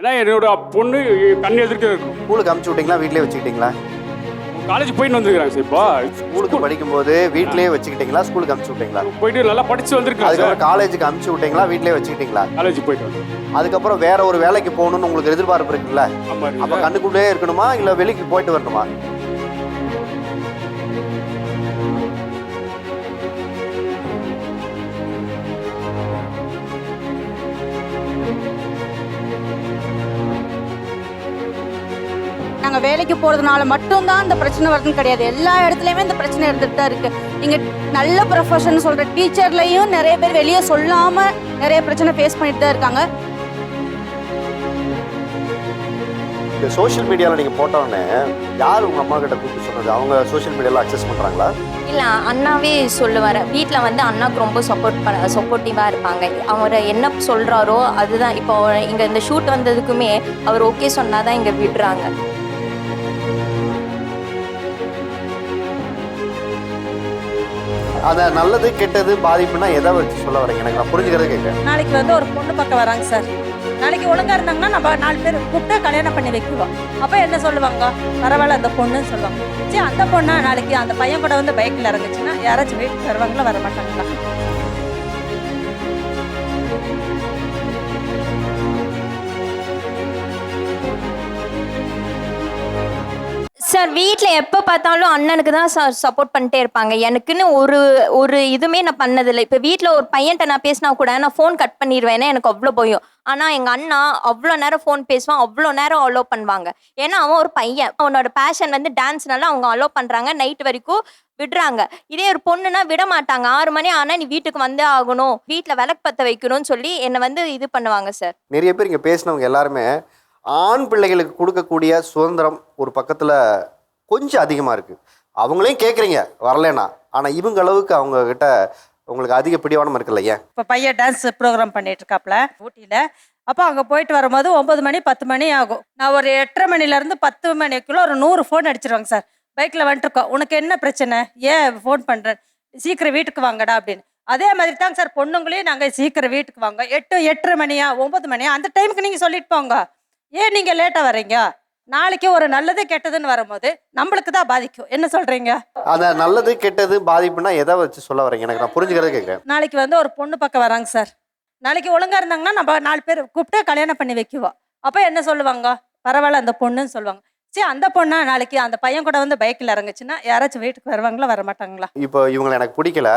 ஏன்னா என்னோட பொண்ணு கண் எதிர்க்க இருக்கும். ஸ்கூலுக்கு அமுச்சு விட்டீங்களா? வீட்லயே வச்சுக்கிட்டீங்களா? காலேஜ் போயிட்டு வந்துருக்காங்க சார் இப்போ. ஸ்கூலுக்கு படிக்கும்போது வீட்லயே வச்சுக்கிட்டீங்களா? ஸ்கூலுக்கு அமுச்சு விட்டீங்களா? போயிட்டு நல்லா படிச்சு வந்திருக்காங்க அதுக்கப்புறம் காலேஜுக்கு அமுச்சு விட்டீங்களா? வீட்லயே வச்சுக்கிட்டீங்களா? காலேஜ் போயிட்டு அதுக்கப்புறம் வேற ஒரு வேலைக்கு போகணும்னு உங்களுக்கு எதிர்பார்ப்பு இருக்குல்ல? அப்ப. கண்ணுக்குள்ளே இருக்கணுமா? இல்ல வெளிக்கு போயிட்டு வரணுமா? நாங்கள் வேலைக்கு போகிறதுனால மட்டும்தான் இந்த பிரச்சனை வருதுன்னு கிடையாது. எல்லா இடத்துலையுமே இந்த பிரச்சனை இருந்துட்டு தான் இருக்கு. இங்கே நல்ல ப்ரொஃபஷன் சொல்கிற டீச்சர்லையும் நிறைய பேர் வெளியே சொல்லாமல் நிறைய பிரச்சனை ஃபேஸ் பண்ணிட்டு தான் இருக்காங்க. இந்த சோஷியல் மீடியால நீங்க போட்டோன்னே யார் உங்க அம்மா கிட்ட கூப்பிட்டு சொன்னது? அவங்க சோஷியல் மீடியால அக்சஸ் பண்றாங்களா? இல்லை அண்ணாவே சொல்லுவார். வீட்டில் வந்து அண்ணாக்கு ரொம்ப சப்போர்ட் பண்ண சப்போர்ட்டிவாக இருப்பாங்க. அவர் என்ன சொல்கிறாரோ அதுதான். இப்போ இங்கே இந்த ஷூட் வந்ததுக்குமே அவர் ஓகே சொன்னால் தான் இங்கே விடுறாங்க. அதை நல்லது கெட்டது பாதிப்புனா எதை வச்சு சொல்ல வரீங்க? எனக்கு நான் புரிஞ்சுக்கிறத கேட்கறேன். நாளைக்கு வந்து ஒரு பொண்ணு பக்கம் வராங்க சார். நாளைக்கு ஒழுங்கா இருந்தாங்கன்னா நம்ம நாலு பேர் கூப்பிட்டு கல்யாணம் பண்ணி வைக்குவோம் அப்போ என்ன சொல்லுவாங்க? பரவாயில்ல அந்த பொண்ணுன்னு சொல்லுவாங்க. சரி அந்த பொண்ணா நாளைக்கு அந்த பையன் கூட வந்து பைக்கில் இறங்குச்சுன்னா யாராச்சும் வீட்டுக்கு வருவாங்களா வர மாட்டாங்களா சார் வீட்டில் எப்போ பார்த்தாலும் அண்ணனுக்கு தான் சார் சப்போர்ட் பண்ணிட்டே இருப்பாங்க. எனக்குன்னு ஒரு ஒரு இதுவுமே நான் பண்ணதில்லை. இப்போ வீட்டில் ஒரு பையன்கிட்ட நான் பேசினா கூட நான் ஃபோன் கட் பண்ணிடுவேன் எனக்கு அவ்வளோ பயம். ஆனால் எங்கள் அண்ணா அவ்வளோ நேரம் ஃபோன் பேசுவான் அவ்வளோ நேரம் அலோவ் பண்ணுவாங்க. ஏன்னா அவன் ஒரு பையன். அவனோட பேஷன் வந்து டான்ஸ்னால அவங்க அலோவ் பண்ணுறாங்க நைட் வரைக்கும் விடுறாங்க. இதே ஒரு பொண்ணுனா விட மாட்டாங்க. ஆறு மணி ஆனால் நீ வீட்டுக்கு வந்தே ஆகணும். வீட்டில் விளக்கு பற்ற வைக்கணும்னு சொல்லி என்னை வந்து இது பண்ணுவாங்க சார் நிறைய பேர் இங்க பேசினவங்க எல்லாருமே ஆண் பிள்ளைகளுக்கு கொடுக்கக்கூடிய சுதந்திரம் ஒரு பக்கத்தில் கொஞ்சம் அதிகமாக இருக்குது அவங்களையும் கேட்குறீங்க வரலனா ஆனால் இவங்க அளவுக்கு அவங்க கிட்ட உங்களுக்கு அதிக பிடிவானம் இருக்குல்ல ஏன்? இப்போ பையன் டான்ஸ் ப்ரோக்ராம் பண்ணிட்டு இருக்காப்ல ஊட்டியில். அப்போ அங்கே போயிட்டு வரும்போது ஒம்பது மணி பத்து மணி ஆகும். நான் ஒரு எட்டரை மணிலேருந்து பத்து மணிக்குள்ளே ஒரு நூறு ஃபோன் அடிச்சிருவாங்க சார். பைக்கில் வந்துட்டுருக்கோம் உனக்கு என்ன பிரச்சனை? ஏன் ஃபோன் பண்ணுறேன் சீக்கிரம் வீட்டுக்கு வாங்கடா அப்படின்னு. அதே மாதிரி தாங்க சார் பொண்ணுங்களையும் நாங்கள் சீக்கிரம் வீட்டுக்கு வாங்க எட்டு எட்டரை மணியா ஒம்பது மணியா அந்த டைமுக்கு நீங்கள் சொல்லிட்டு போங்க. ஏன் நீங்கள் லேட்டாக வர்றீங்க? நாளைக்கு ஒரு நல்லது கெட்டதுன்னு வரும்போது நம்மளுக்கு தான் பாதிக்கும். என்ன சொல்கிறீங்க அந்த நல்லது கெட்டது பாதிப்புனா எதை வச்சு சொல்ல வரீங்க எனக்கு நான் புரிஞ்சுக்கிறத கேட்குறேன். நாளைக்கு வந்து ஒரு பொண்ணு பக்கம் வராங்க சார். நாளைக்கு ஒழுங்கா இருந்தாங்கன்னா நம்ம நாலு பேர் கூப்பிட்டு கல்யாணம் பண்ணி வைக்குவோம். அப்போ என்ன சொல்லுவாங்க? பரவாயில்ல அந்த பொண்ணுன்னு சொல்லுவாங்க. சரி அந்த பொண்ணா நாளைக்கு அந்த பையன் கூட வந்து பைக்கில் இறங்குச்சுன்னா யாராச்சும் வீட்டுக்கு வருவாங்களா வர மாட்டாங்களா இப்போ இவங்களை எனக்கு பிடிக்கல.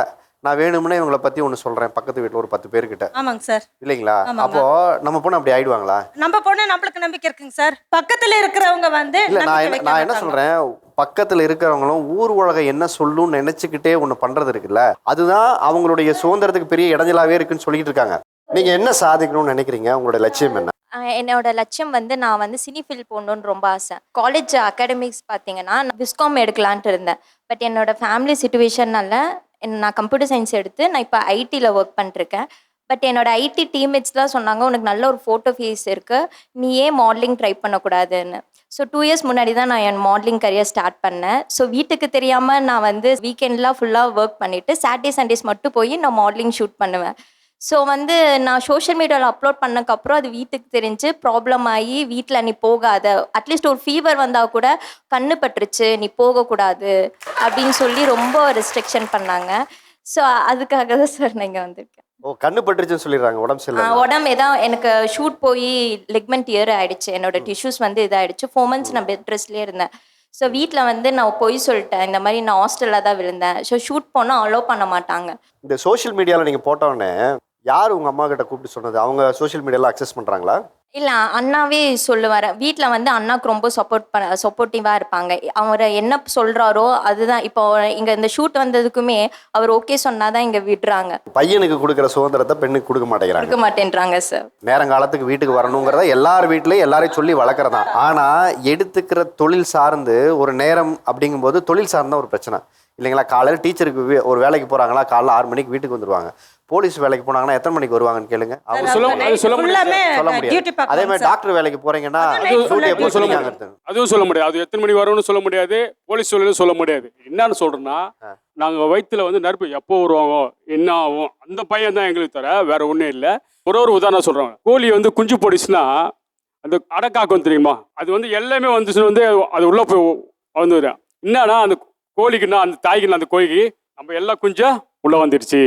நான் வேணும்னே இவங்களை பத்தி ஒன்று சொல்றேன். பக்கத்து வீட்டில் ஒரு பத்து பேர்கிட்ட. ஆமாங்க சார். இல்லைங்களா. அப்போ நம்ம பொண்ணு அப்படி ஆயிடுவாங்களா? நம்ம பொண்ணு நம்மளுக்கு நம்பிக்கை இருக்குங்க சார். பக்கத்துல இருக்கிறவங்க வந்து இல்ல நான் நான் என்ன. சொல்றேன்? பக்கத்துல இருக்கிறவங்களும் ஊர் உலகம் என்ன சொல்லும்னு நினைச்சுக்கிட்டே ஒண்ணு பண்றது இருக்குல்ல? அதுதான் அவங்களுடைய சுதந்திரத்துக்கு பெரிய இடைஞ்சலாவே இருக்குன்னு சொல்லிட்டு இருக்காங்க. நீங்க என்ன சாதிக்கணும்னு நினைக்கிறீங்க? உங்களோட லட்சியம் என்ன? என்னோட லட்சியம் வந்து நான் வந்து சினி ஃபீல்ட் போகணுன்னு ரொம்ப ஆசை. காலேஜ் அகாடமிக்ஸ் பார்த்தீங்கன்னா நான் விஸ்காம் எடுக்கலான்ட்டு இருந்தேன். பட் என்னோட ஃபேமிலி சுச்சுவேஷன்னால நான் கம்ப்யூட்டர் சயின்ஸ் எடுத்து நான் இப்போ ஐடியில் ஒர்க் பண்ணிருக்கேன் பட் என்னோட ஐடி டீம்மேட்ஸ்லாம் சொன்னாங்க உனக்கு நல்ல ஒரு ஃபோட்டோ ஃபேஸ் இருக்குது நீ ஏன் மாடலிங் ட்ரை பண்ணக்கூடாதுன்னு? ஸோ டூ இயர்ஸ் முன்னாடி தான் நான் என் மாடலிங் கரியர் ஸ்டார்ட் பண்ணேன். ஸோ வீட்டுக்கு தெரியாமல் நான் வந்து வீக்கெண்ட்லாம் ஃபுல்லாக ஒர்க் பண்ணிவிட்டு சாட்டர்டே சண்டேஸ் மட்டும் போய் நான் மாடலிங் ஷூட் பண்ணுவேன். ஸோ வந்து நான் சோஷியல் மீடியாவில் அப்லோட் பண்ணக்கப்புறம் அது வீட்டுக்கு தெரிஞ்சு ப்ராப்ளம் ஆகி வீட்டில் நீ போகாத. அட்லீஸ்ட் ஒரு ஃபீவர் வந்தால் கூட கண்ணு பட்டுருச்சு நீ போகக்கூடாது அப்படின்னு சொல்லி ரொம்ப ரெஸ்ட்ரிக்ஷன் பண்ணாங்க. ஸோ அதுக்காக தான் சார் நான் இங்கே வந்திருக்கேன். ஓ கண்ணு பட்டுருச்சுன்னு சொல்லிடுறாங்க உடம்பு சரியில்லை. உடம்பு ஏதாவது எனக்கு ஷூட் போய் லெக்மெண்ட் இயர் ஆயிடுச்சு. என்னோட டிஷ்யூஸ் வந்து இதாயிடுச்சு. ஃபோர் மந்த்ஸ் நான் பெட் ரெஸ்ட்லேயே இருந்தேன். ஸோ வீட்டில் வந்து நான் பொய் சொல்லிட்டேன். இந்த மாதிரி நான் ஹாஸ்டலில் தான் விழுந்தேன். ஸோ ஷூட் போனால் அலோவ் பண்ண மாட்டாங்க. இந்த சோஷியல் மீடியால நீங்க போட்டோன்னே யார் உங்க அம்மா கிட்ட கூப்பிட்டு சொன்னது? அவங்க சோஷியல் மீடியால அக்சஸ் பண்றாங்களா? இல்லை அண்ணாவே சொல்லுவார். வீட்டில் வந்து அண்ணாக்கு ரொம்ப சப்போர்ட் பண்ண சப்போர்ட்டிவாக இருப்பாங்க. அவர் என்ன சொல்கிறாரோ அதுதான். இப்போ இங்கே இந்த ஷூட் வந்ததுக்குமே அவர் ஓகே சொன்னால் தான் இங்கே விடுறாங்க. பையனுக்கு கொடுக்குற சுதந்திரத்தை பெண்ணுக்கு கொடுக்க மாட்டேங்கிறாங்க. கொடுக்க மாட்டேன்றாங்க சார் நேரங்காலத்துக்கு வீட்டுக்கு வரணுங்கிறத எல்லார் வீட்லயும் எல்லாரையும் சொல்லி வளர்க்குறதான் ஆனா எடுத்துக்கிற தொழில் சார்ந்து ஒரு நேரம் அப்படிங்கும்போது தொழில் சார்ந்த ஒரு பிரச்சனை. இல்லைங்களா? காலையில் டீச்சருக்கு ஒரு வேலைக்கு போறாங்களா? காலைல ஆறு மணிக்கு வீட்டுக்கு வந்துருவாங்க. போலீஸ் வேலைக்கு போனாங்கன்னா எத்தனை மணிக்கு வருவாங்கன்னு கேளுங்க. அவங்க சொல்ல- சொல்ல முடியாது. சொல்ல முடியாது. அதே மாதிரி டாக்டர் வேலைக்கு போறீங்கன்னா அதுவும் சொல்ல சொல்லுவாங்க அதுவும் சொல்ல முடியாது. அது எத்தனை மணி வரும்னு சொல்ல முடியாது. போலீஸ் சொல்லணும் சொல்ல முடியாது. என்னன்னு சொல்றேன்னா நாங்க வயித்துல வந்து நெருப்பு எப்போ வருவாங்க என்ன ஆகும் அந்த பையன் தான் எங்களுக்கு தர வேற ஒண்ணும் இல்ல. ஒரு ஒரு உதாரணம் சொல்றாங்க கோழி வந்து குஞ்சு போடுச்சுன்னா அந்த அடக்காக்கும் தெரியுமா? அது வந்து எல்லாமே வந்துச்சு வந்து அது உள்ள போய் வந்துடும் என்னன்னா அந்த கோழிக்குன்னா அந்த தாய்க்குன்னா அந்த கோழிக்கு நம்ம எல்லாம் குஞ்சம் உள்ள வந்துடுச்சு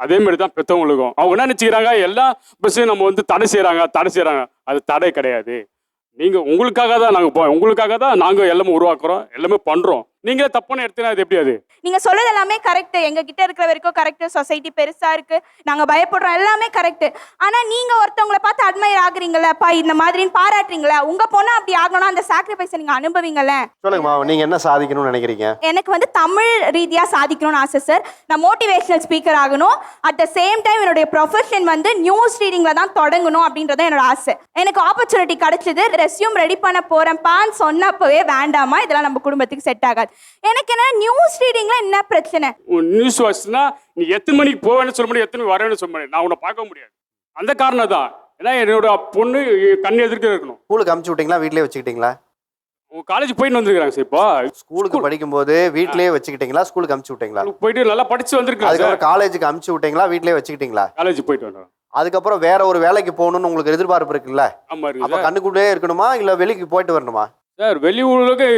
அதே மாதிரி தான் பெற்றவங்களுக்கும் அவங்க என்ன நினச்சிக்கிறாங்க? எல்லா பஸ்ஸையும் நம்ம வந்து தடை செய்கிறாங்க தடை செய்கிறாங்க அது தடை கிடையாது. நீங்கள் உங்களுக்காக தான் நாங்கள் போ உங்களுக்காக தான் நாங்கள் எல்லாமே உருவாக்குறோம் எல்லாமே பண்ணுறோம் நீங்களே தப்பான எடுத்தீங்கன்னா அது எப்படி அது? நீங்க சொல்றது எல்லாமே கரெக்ட் எங்க கிட்ட இருக்கிற வரைக்கும் கரெக்ட் சொசைட்டி பெருசா இருக்கு. நாங்க பயப்படுறோம். எல்லாமே கரெக்ட் ஆனா நீங்க ஒருத்தவங்கள பார்த்து அட்மையர் ஆகுறீங்கல்ல அப்பா இந்த மாதிரின்னு பாராட்டுறீங்களா? உங்க பொண்ணு அப்படி ஆகணும்னா அந்த சாக்ரிஃபைஸை நீங்க அனுபவிங்கல்ல சொல்லுங்கம்மா. நீங்க என்ன சாதிக்கணும்னு நினைக்கிறீங்க? எனக்கு வந்து தமிழ் ரீதியா சாதிக்கணும்னு ஆசை சார் நான் மோட்டிவேஷனல் ஸ்பீக்கர் ஆகணும். அட் த சேம் டைம் என்னுடைய ப்ரொஃபஷன் வந்து நியூஸ் ரீடிங்ல தான் தொடங்கணும் அப்படின்றத என்னோட ஆசை. எனக்கு ஆப்பர்ச்சுனிட்டி கிடைச்சது. ரெஸ்யூம் ரெடி பண்ண போறேன்ப்பான்னு சொன்னப்பவே வேண்டாமா? இதெல்லாம் நம்ம குடும்பத்துக்கு செட் ஆகாது. எனக்கு என்ன நியூஸ் ரீடிங்ல என்ன பிரச்சனை? நியூஸ் வாட்ச்னா நீ எத்தனை மணிக்கு போவேன்னு சொல்ல முடியும் எத்தனை வரேன்னு சொல்ல முடியும் நான் உன்னை பார்க்க முடியாது. அந்த காரணம் தான். ஏன்னா என்னோட பொண்ணு கண் எதிர்க்க இருக்கணும். ஸ்கூலுக்கு அமுச்சு விட்டீங்களா வீட்லயே வச்சுக்கிட்டீங்களா? உங்க காலேஜ் போயிட்டு வந்திருக்காங்க சார் இப்போ. ஸ்கூலுக்கு படிக்கும்போது வீட்லயே வச்சுக்கிட்டீங்களா ஸ்கூலுக்கு அமுச்சு விட்டீங்களா? போயிட்டு நல்லா படிச்சு வந்திருக்காங்க அதுக்கப்புறம் காலேஜுக்கு அமுச்சு விட்டீங்களா வீட்லயே வச்சுக்கிட்டீங்களா? காலேஜ் போயிட்டு வந்தோம். அதுக்கப்புறம் வேற ஒரு வேலைக்கு போகணும்னு உங்களுக்கு எதிர்பார்ப்பு இருக்குல்ல? ஆமா அப்ப கண்ணுக்குள்ளே இருக்கணுமா இல்ல வெளிக்கு போயிட்டு வரணுமா? சார் வெளியூருக்கு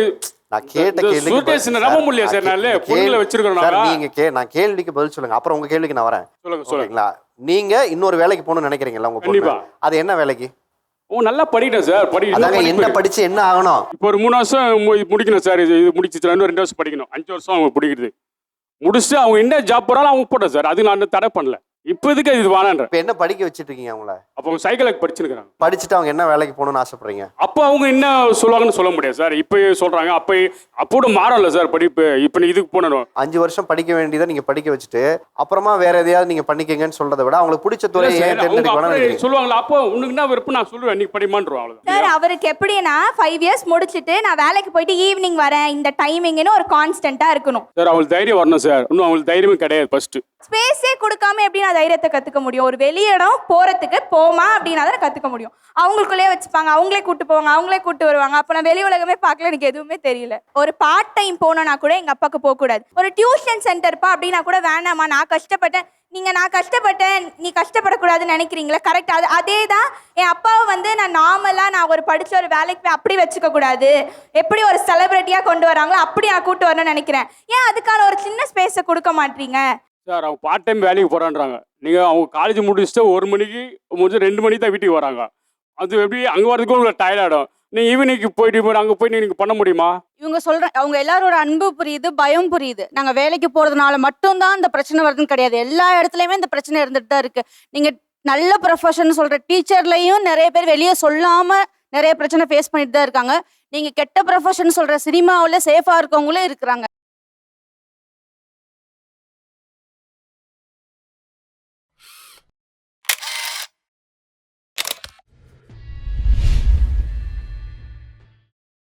நான் கேட்ட பதில் நம்ப முடியல சார். கேள்வி- பொண்ணுங்களை வச்சிருக்கோம் சார் நாங்க. கே நான் கேள்விக்கு பதில் சொல்லுங்க. அப்புறம் உங்க கேள்விக்கு நான் வரேன். சொல்லுங்க சொல்லுங்க. ஓகேங்களா? நீங்க இன்னொரு வேலைக்கு போகணும்னு நினைக்கிறீங்களா உங்க பொண்ணு. அது என்ன வேலைக்கு? ஓ நல்லா படிக்கணும் சார் படி என்ன. படிச்சு என்ன ஆகணும்? இப்போ ஒரு மூணு வருஷம் முடிக்கணும் சார் இது இது முடிச்சு ரெண்டு வருஷம் படிக்கணும். அஞ்சு வருஷம் அவங்க பிடிக்கிறது முடிச்சுட்டு அவங்க என்ன ஜாப் போறாலும் அவங்க போட்டோம் சார். அது நான் தடை பண்ணல. இப்போதைக்கு இது வேணான்ற இப்ப என்ன படிக்க வச்சிட்டு இருக்கீங்க அவங்கள? அப்போ அவங்க சைக்கிளுக்கு படிச்சுருக்காங்க படிச்சுட்டு அவங்க என்ன வேலைக்கு போகணும்னு ஆசைப்படுறீங்க? அப்போ அவங்க என்ன சொல்லுவாங்கன்னு சொல்ல முடியாது சார். இப்போ சொல்றாங்க. அப்போ அப்போட மாறல சார் படிப்பு. இப்போ நீ இதுக்கு போனணும் அஞ்சு வருஷம் படிக்க வேண்டியதை நீங்க படிக்க வச்சுட்டு அப்புறமா வேற எதையாவது நீங்க பண்ணிக்கங்கன்னு சொல்றதை விட அவங்களுக்கு பிடிச்ச இல்ல ஏன் சொல்லுவாங்களா அப்போ உனக்கு என்ன விருப்பம் நான் சொல்லுவேன் நீ படிமான்றோம் சார் அவருக்கு எப்படின்னா ஃபைவ் இயர்ஸ் முடிச்சுட்டு நான் வேலைக்கு போயிட்டு ஈவினிங் வரேன். இந்த டைமிங்னு ஒரு கான்ஸ்டன்டா இருக்கணும். சார் அவங்களுக்கு தைரியம் வரணும் சார். இன்னும் அவங்களுக்கு தைரியமே கிடையாது ஃபர்ஸ்ட் ஸ்பேஸே கொடுக்காம எப்படி நான் தைரியத்தை கற்றுக்க முடியும்? ஒரு வெளியிடம் போகிறதுக்கு போமா அப்படின்னா தான் கற்றுக்க முடியும். அவங்களுக்குள்ளே வச்சுப்பாங்க. அவங்களே கூட்டு போவாங்க. அவங்களே கூட்டு வருவாங்க. அப்போ நான் வெளி உலகமே பார்க்கல. எனக்கு எதுவுமே தெரியல. ஒரு பார்ட் டைம் போனோன்னா கூட எங்கள் அப்பாவுக்கு போகக்கூடாது. ஒரு டியூஷன் சென்டர்ப்பா அப்படின்னா கூட வேணாமா நான் கஷ்டப்பட்டேன். நீங்கள் நான் கஷ்டப்பட்டேன். நீ கஷ்டப்படக்கூடாதுன்னு நினைக்கிறீங்களா. கரெக்ட் அது அதே தான் என் அப்பாவை வந்து நான் நார்மலாக நான் ஒரு படித்த ஒரு வேலைக்கு போய் அப்படி வச்சுக்கக்கூடாது எப்படி ஒரு செலிப்ரிட்டியாக கொண்டு வராங்களோ அப்படி நான் கூட்டு வரணும்னு நினைக்கிறேன். ஏன் அதுக்கான ஒரு சின்ன ஸ்பேஸை கொடுக்க மாட்டீங்க? சார் அவங்க பார்ட் டைம் வேலைக்கு போகிறான்றாங்க நீங்கள் அவங்க காலேஜ் முடிச்சுட்டு ஒரு மணிக்கு முடிஞ்சு ரெண்டு மணிக்கு தான் வீட்டுக்கு வராங்க. அது எப்படி அங்கே வரதுக்கு உங்களுக்கு டயர்ட் ஆகிடும் நீ ஈவினிங்க்கு போயிட்டு போய் அங்கே போய் நீங்கள் பண்ண முடியுமா? இவங்க சொல்கிற அவங்க எல்லாரோட அன்பு புரியுது பயம் புரியுது. நாங்கள் வேலைக்கு போகிறதுனால மட்டும்தான் இந்த பிரச்சனை வருதுன்னு கிடையாது. எல்லா இடத்துலையுமே இந்த பிரச்சனை இருந்துட்டு தான் இருக்குது நீங்கள் நல்ல ப்ரொஃபஷன் சொல்கிற டீச்சர்லையும் நிறைய பேர் வெளியே சொல்லாமல் நிறைய பிரச்சனை ஃபேஸ் பண்ணிட்டு தான் இருக்காங்க. நீங்கள் கெட்ட ப்ரொஃபஷன் சொல்கிற சினிமாவில் சேஃபாக இருக்கவங்களும் இருக்கிறாங்க.